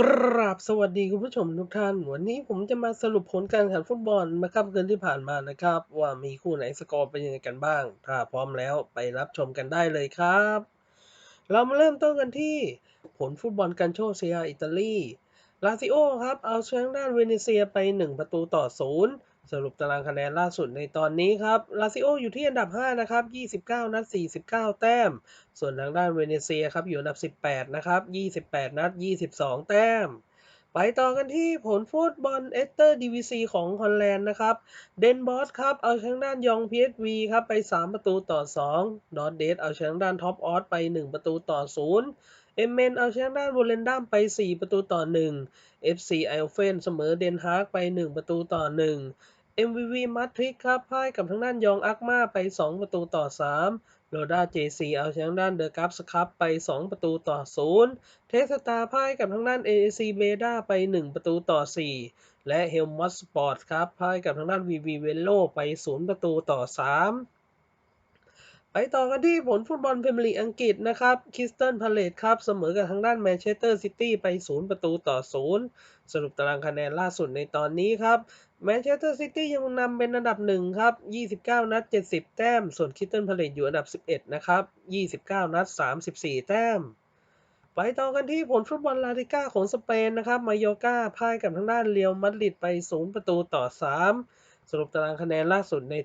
กราบสวัสดีคุณผู้ชมทุกท่าน วันนี้ผมจะมาสรุปผลการแข่งฟุตบอลเมื่อค่ำคืนที่ผ่านมานะครับ ว่ามีคู่ไหนสกอร์เป็นยังไงกันบ้าง ถ้าพร้อมแล้วไปรับชมกันได้เลยครับ เรามาเริ่มต้นกันที่ผลฟุตบอลกันโชเซียอิตาลีลาซิโอครับ เอาชนะด้านเวเนเซียไป 1 ประตูต่อศูนย์ สรุปตารางคะแนนล่าสุดในตอนนี้ครับ ลาซิโออยู่ที่อันดับ 5 นะครับ 29 นัด 49 แต้ม ส่วนทางด้านเวเนเซียครับ อยู่อันดับ 18 นะครับ 28 นัด 22 แต้ม ไปต่อกันที่ผลฟุตบอลเอสเตอร์ดีวีซีของฮอลแลนด์นะครับ เดนบอสครับ เอาชนะด้านยองพีเอสวีครับ ไป 3 ประตูต่อ 2 ดอทเดสเอาชนะด้านท็อปออสไป 1 ประตูต่อ 0 เอเมนเอาชนะด้านโวเลนดัมไป 4 ประตูต่อ 1 FC ไอโอเฟนเสมอเดนฮาร์กไป 1 ประตูต่อ 1 MVV มาทริกครับพ่ายกับทางด้านยองอักมาไป 2 ประตูต่อ 3 โรด้าเจซีเอาชนะด้านเดอะกัฟส์ครับไป 2 ประตูต่อ 0 เทสตาพ่ายกับทางด้าน AAC เบด้าไป 1 ประตูต่อ 4 และเฮลมอสสปอร์ตครับพ่ายกับทางด้าน VV เวโลไป 0 ประตูต่อ 3 ไปต่อกันที่ผลฟุตบอลพรีเมียร์ลีกอังกฤษนะครับคริสตันพาเลตครับ เสมอกับทางด้านแมนเชสเตอร์ซิตี้ไป 0 ประตูต่อ 0 สรุปตารางคะแนนล่าสุดในตอนนี้ครับแมนเชสเตอร์ซิตี้ยังนำเป็นอันดับ 1 ครับ 29 นัด 70 แต้ม ส่วนคริสตันพาเลตอยู่อันดับ 11 นะครับ 29 นัด 34 แต้ม ไปต่อกันที่ผลฟุตบอลลาลิก้าของสเปนนะครับมายอกาพ่ายกับทางด้านเรียวมาดริดไป 0 ประตูต่อ 3 สรุปตารางคะแนนล่าสุดใน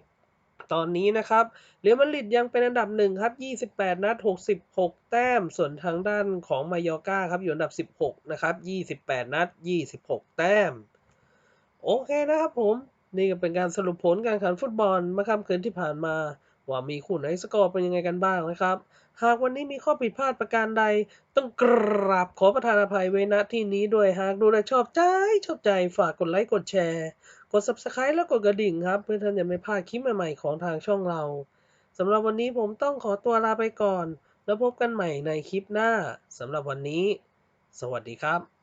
ตอนนี้นะครับเรียมาดริดยังเป็นอันดับ1ครับ 28 นัด 66 แต้ม ส่วนทางด้านของมายอกาครับอยู่อันดับ 16 นะครับ 28 นัด 26 แต้ม โอเคนะครับผม นี่ก็เป็นการสรุปผลการแข่งฟุตบอลเมื่อค่ำคืนที่ผ่านมา ว่ามีคู่ไหนสกอร์เป็นยังไงกันบ้างนะครับ หากวันนี้มีข้อผิดพลาดประการใด ต้องกราบขอประทานอภัยไว้ณที่นี้ด้วยหากดูแลชอบใจชอบใจฝากกดไลค์กดแชร์ กด subscribe แล้วกดกระดิ่งครับเพื่อท่านจะไม่พลาดคลิปใหม่ๆของทางช่องเราสำหรับวันนี้ผมต้องขอตัวลาไปก่อน แล้วพบกันใหม่ในคลิปหน้าสำหรับวันนี้ สวัสดีครับ